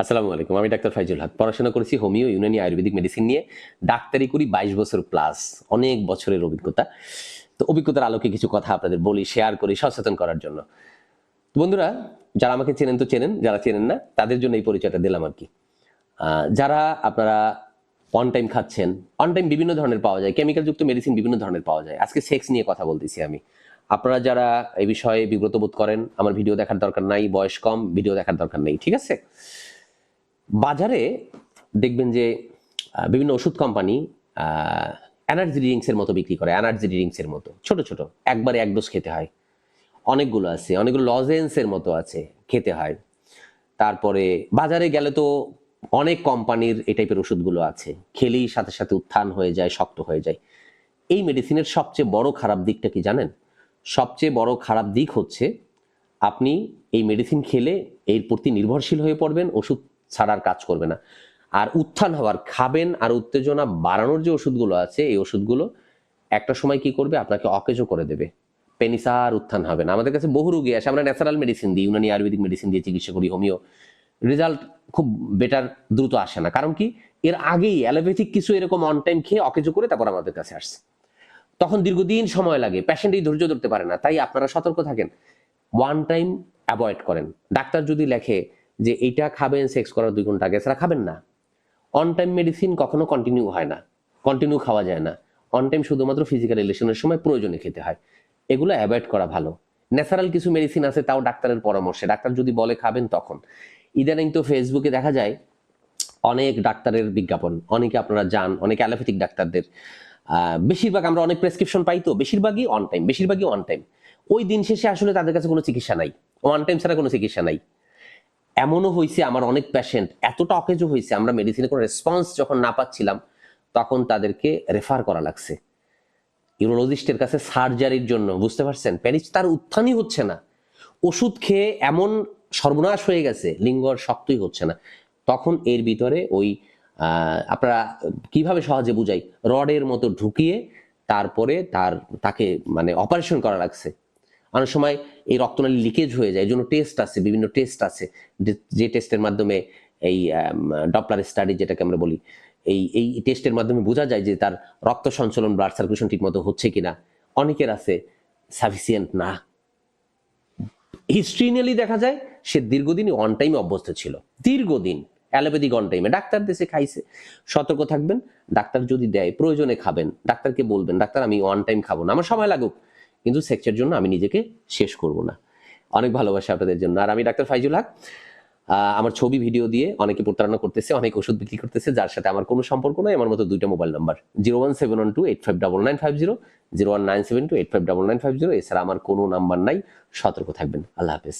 আসসালামু আলাইকুম, আমি ডাক্তার ফাইজুল হক। পড়াশোনা করেছি হোমিও, ইউনানি আয়ুর্বেদিক মেডিসিন নিয়ে। ডাক্তারি করি বাইশ বছর প্লাস, অনেক বছরের অভিজ্ঞতা। তো অভিজ্ঞতার আলোকে কিছু কথা আপনাদের বলি শেয়ার করি সচেতন করার জন্য। তো বন্ধুরা, যারা আমাকে চেনেন তো চেনেন, যারা চেনেন না, তাদের জন্য এই পরিচয়টা দিলাম আর কি। যারা আপনারা অন টাইম খাচ্ছেন অন টাইম বিভিন্ন ধরনের পাওয়া যায় কেমিক্যাল যুক্ত মেডিসিন বিভিন্ন ধরনের পাওয়া যায়। আজকে সেক্স নিয়ে কথা বলতেছি আমি। আপনারা যারা এই বিষয়ে বিব্রত বোধ করেন, আমার ভিডিও দেখার দরকার নাই, বয়স কম ভিডিও দেখার দরকার নেই, ঠিক আছে? বাজারে দেখবেন যে বিভিন্ন ওষুধ কোম্পানি এনার্জি ড্রিঙ্কসের মতো বিক্রি করে এনার্জি ড্রিঙ্কসের মতো। ছোট ছোট। একবারে এক ডোজ খেতে হয়। অনেকগুলো আছে, অনেকগুলো লজেন্সের মতো আছে, খেতে হয়। তারপরে বাজারে গেলে তো অনেক কোম্পানির এই টাইপের ওষুধগুলো আছে। খেলেই সাথে সাথে উত্থান হয়ে যায়, শক্ত হয়ে যায়। এই মেডিসিনের সবচেয়ে বড় খারাপ দিকটা কি জানেন? সবচেয়ে বড় খারাপ দিক হচ্ছে, আপনি এই মেডিসিন খেলে এর প্রতি নির্ভরশীল হয়ে পড়বেন, ওষুধ ছাড়ার কাজ করবে না। আর উত্থান হওয়ার, খাবেন আর উত্তেজনা বাড়ানোর যে ওষুধগুলো আছে, এই ওষুধগুলো একটা সময় কি করবে? আপনাকে অকেজো করে দেবে। পেনিসার উত্থান হবে না। আমাদের কাছে বহু রোগী আসে, আমরা ন্যাচারাল মেডিসিন দিই, ইউনানি আয়ুর্বেদিক মেডিসিন দিয়ে চিকিৎসা করি, হোমিও। রেজাল্ট খুব বেটার দ্রুত আসে না। কারণ কি? এর আগেই অ্যালোপ্যাথিক কিছু এরকম অন টাইম খেয়ে অকেজো করে তারপর আমাদের কাছে আসছে। তখন দীর্ঘদিন সময় লাগে প্যাশেন্ট এই ধৈর্য ধরতে পারে না। তাই আপনারা সতর্ক থাকেন ওয়ান টাইম অ্যাভয়েড করেন। ডাক্তার যদি লেখে যে এইটা খাবেন সেক্স করার দুই ঘণ্টা আগে এছাড়া খাবেন না। অন টাইম মেডিসিন কখনো কন্টিনিউ হয় না কন্টিনিউ খাওয়া যায় না। অন টাইম শুধুমাত্র ফিজিক্যাল রিলেশনের সময় প্রয়োজনে খেতে হয়। এগুলো অ্যাভয়েড করা ভালো। ন্যাচারাল কিছু মেডিসিন আছে, তাও ডাক্তারের পরামর্শে। ডাক্তার যদি বলে খাবেন তখন। ইদানিং তো ফেসবুকে দেখা যায়, অনেক ডাক্তারের বিজ্ঞাপন। অনেকে আপনারা যান, অনেক অ্যালোপ্যাথিক ডাক্তারদের। বেশিরভাগ আমরা অনেক প্রেসক্রিপশন পাই তো, বেশিরভাগই অন টাইম বেশিরভাগই অন টাইম ওই দিন শেষে আসলে তাদের কাছে কোনো চিকিৎসা নাই। ওয়ান টাইম ছাড়া কোনো চিকিৎসা নাই। এমনও হয়েছে আমার অনেক পেশেন্ট এতটা অকেজো হয়েছে আমরা মেডিসিনে কোনো রেসপন্স যখন না পাচ্ছিলাম, তখন তাদেরকে রেফার করা লাগছে। ইউরোলজিস্টের কাছে সার্জারির জন্য, বুঝতে পারছেন? প্যারিস তার উত্থানই হচ্ছে না। ওষুধ খেয়ে এমন সর্বনাশ হয়ে গেছে, লিঙ্গ শক্তই হচ্ছে না। তখন এর ভিতরে ওই আপনারা কীভাবে সহজে বুঝাই? রডের মতো ঢুকিয়ে তারপরে তার, তাকে মানে অপারেশন করা লাগছে। অনেক সময় এই রক্তনালী লিকেজ হয়ে যায় জন্য টেস্ট আছে, বিভিন্ন টেস্ট আছে। যে- টেস্টের মাধ্যমে এই ডপলার স্টাডি যেটাকে আমরা বলি, এই এই টেস্টের মাধ্যমে বোঝা যায় যে তার রক্ত সঞ্চালন ব্লাড সার্কুলেশন ঠিকমতো হচ্ছে কিনা। অনেকের আছে সাফিসিয়েন্ট না। হিস্ট্রিনালি দেখা যায়, সে দীর্ঘদিন অন টাইমে অভ্যস্ত ছিল। দীর্ঘদিন অ্যালোপ্যাথিক অন টাইমে ডাক্তার দেশে খাইছে। সতর্ক থাকবেন, ডাক্তার যদি দেয়, প্রয়োজনে খাবেন। ডাক্তারকে বলবেন, ডাক্তার, আমি অন টাইম খাব না, আমার সময় লাগুক। কিন্তু সেক্সের জন্য আমি নিজেকে শেষ করব না। অনেক ভালোবাসা আপনাদের জন্য। আর আমি ডাক্তার ফাইজুল হক আমার ছবি ভিডিও দিয়ে অনেকে প্রতারণা করতেছে, অনেক ওষুধ বিক্রি করতেছে, যার সাথে আমার কোনো সম্পর্ক নয় আমার মতো দুইটা mobile number zero one seven one two eight five double nine five zero zero one nine seven two eight five double nine five zero এছাড়া আমার কোনো নাম্বার নাই। সতর্ক থাকবেন। আল্লাহ হাফেজ।